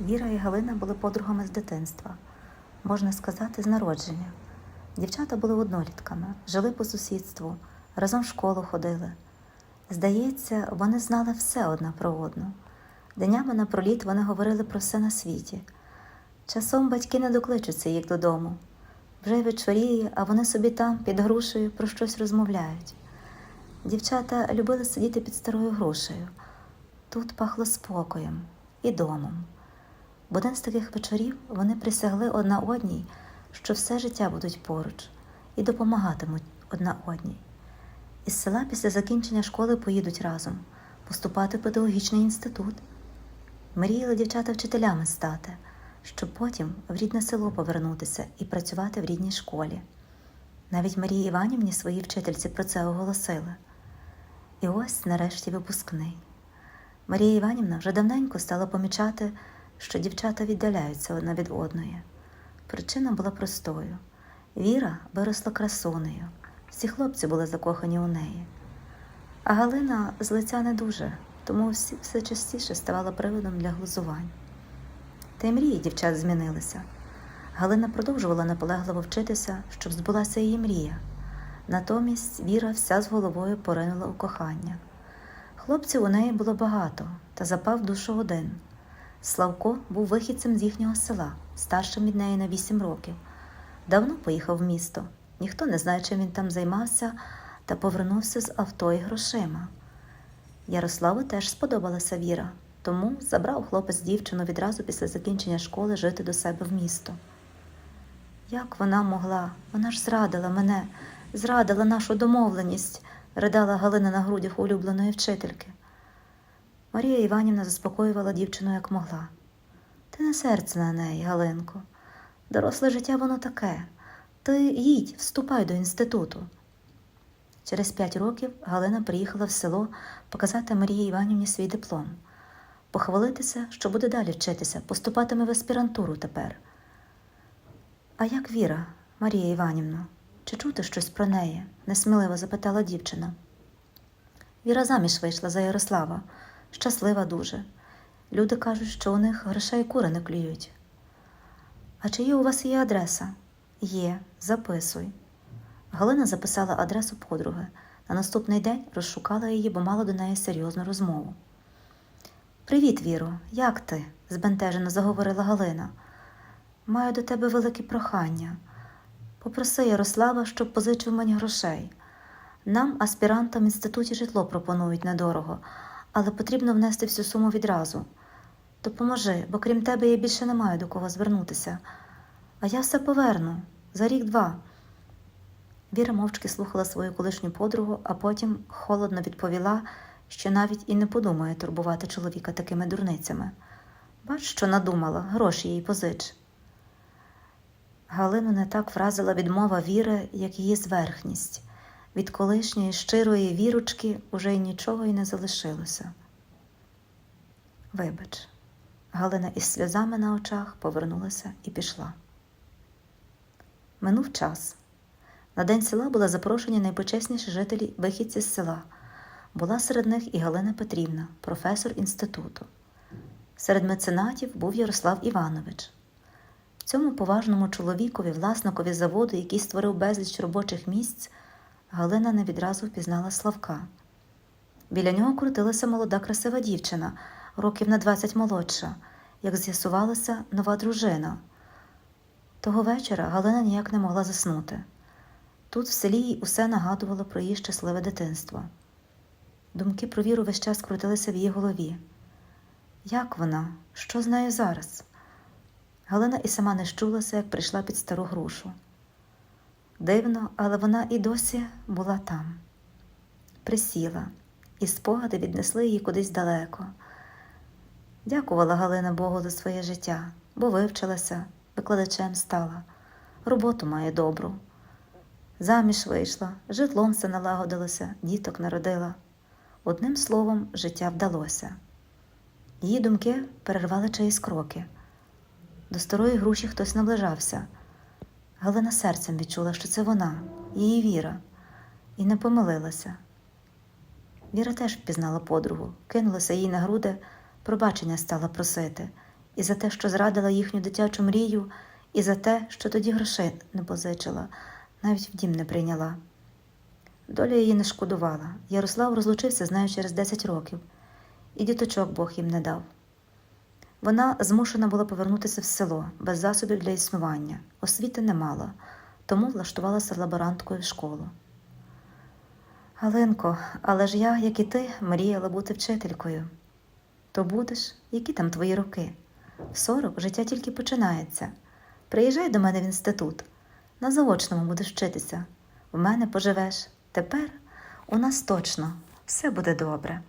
Віра і Галина були подругами з дитинства, можна сказати, з народження. Дівчата були однолітками, жили по сусідству, разом в школу ходили. Здається, вони знали все одна про одну. Днями напроліт вони говорили про все на світі. Часом батьки не докличуться їх додому. Вже вечоріє, а вони собі там під грушею про щось розмовляють. Дівчата любили сидіти під старою грушею. Тут пахло спокоєм і домом. В один з таких вечорів вони присягли одна одній, що все життя будуть поруч і допомагатимуть одна одній. Із села після закінчення школи поїдуть разом поступати в педагогічний інститут. Мріяли дівчата вчителями стати, щоб потім в рідне село повернутися і працювати в рідній школі. Навіть Марії Іванівні своїй вчительці про це оголосили. І ось нарешті випускний. Марія Іванівна вже давненько стала помічати, що дівчата віддаляються одна від одної. Причина була простою: Віра виросла красунею, всі хлопці були закохані у неї. А Галина з лиця не дуже, тому все частіше ставала приводом для глузувань. Та й мрії дівчат змінилися. Галина продовжувала наполегливо вчитися, щоб збулася її мрія. Натомість Віра вся з головою поринула у кохання. Хлопців у неї було багато, та запав душу один. Славко був вихідцем з їхнього села, старшим від неї на вісім років. Давно поїхав в місто. Ніхто не знає, чим він там займався, та повернувся з авто і грошима. Ярославу теж сподобалася Віра, тому забрав хлопець дівчину відразу після закінчення школи жити до себе в місто. Як вона могла? Вона ж зрадила мене, зрадила нашу домовленість, ридала Галина на грудях улюбленої вчительки. Марія Іванівна заспокоювала дівчину як могла. Ти не серце на неї, Галинко. Доросле життя воно таке. Ти їдь, вступай до інституту. Через п'ять років Галина приїхала в село показати Марії Іванівні свій диплом, похвалитися, що буде далі вчитися, поступатиме в аспірантуру тепер. А як Віра, Марія Іванівна, чи чути щось про неї? несміливо запитала дівчина. Віра заміж вийшла за Ярослава, щаслива дуже. Люди кажуть, що у них грошей кури не клюють. А чи є у вас її адреса? Є, записуй. Галина записала адресу подруги. На наступний день розшукала її, бо мала до неї серйозну розмову. Привіт, Віро, як ти? збентежено заговорила Галина. Маю до тебе велике прохання. Попроси Ярослава, щоб позичив мені грошей. Нам, аспірантам в інституті, житло пропонують недорого, але потрібно внести всю суму відразу. Допоможи, бо крім тебе я більше не маю до кого звернутися. А я все поверну за рік-два. Віра мовчки слухала свою колишню подругу, а потім холодно відповіла, що навіть і не подумає турбувати чоловіка такими дурницями. Бач, що надумала, гроші їй позич. Галину не так вразила відмова віри, як її зверхність. Від колишньої щирої віручки уже й нічого й не залишилося. Вибач, Галина із сльозами на очах повернулася і пішла. Минув час. На день села були запрошені найпочесніші жителі вихідці з села. Була серед них і Галина Петрівна, професор інституту. Серед меценатів був Ярослав Іванович. Цьому поважному чоловікові, власникові заводу, який створив безліч робочих місць, Галина не відразу впізнала Славка. Біля нього крутилася молода красива дівчина, років на 20 молодша, як з'ясувалася нова дружина. Того вечора Галина ніяк не могла заснути. Тут в селі їй усе нагадувало про її щасливе дитинство. Думки про віру весь час крутилися в її голові. Як вона? Що з нею зараз? Галина і сама не щулася, як прийшла під стару грушу. Дивно, але вона і досі була там. Присіла, і спогади віднесли її кудись далеко. Дякувала Галина Богу за своє життя, бо вивчилася, викладачем стала, роботу має добру. Заміж вийшла, житлом все налагодилося, діток народила. Одним словом, життя вдалося. Її думки перервали чиїсь кроки. До старої груші хтось наближався. Галина серцем відчула, що це вона, її віра, і не помилилася. Віра теж впізнала подругу, кинулася їй на груди, пробачення стала просити, і за те, що зрадила їхню дитячу мрію, і за те, що тоді грошей не позичила, навіть в дім не прийняла. Доля її не шкодувала. Ярослав розлучився з нею через 10 років, і діточок Бог їм не дав. Вона змушена була повернутися в село без засобів для існування, освіти не мала, тому влаштувалася лаборанткою в школу. Галинко, але ж я, як і ти, мріяла бути вчителькою. То будеш, які там твої роки? Сорок життя тільки починається. Приїжджай до мене в інститут. На заочному будеш вчитися. В мене поживеш. Тепер у нас точно все буде добре.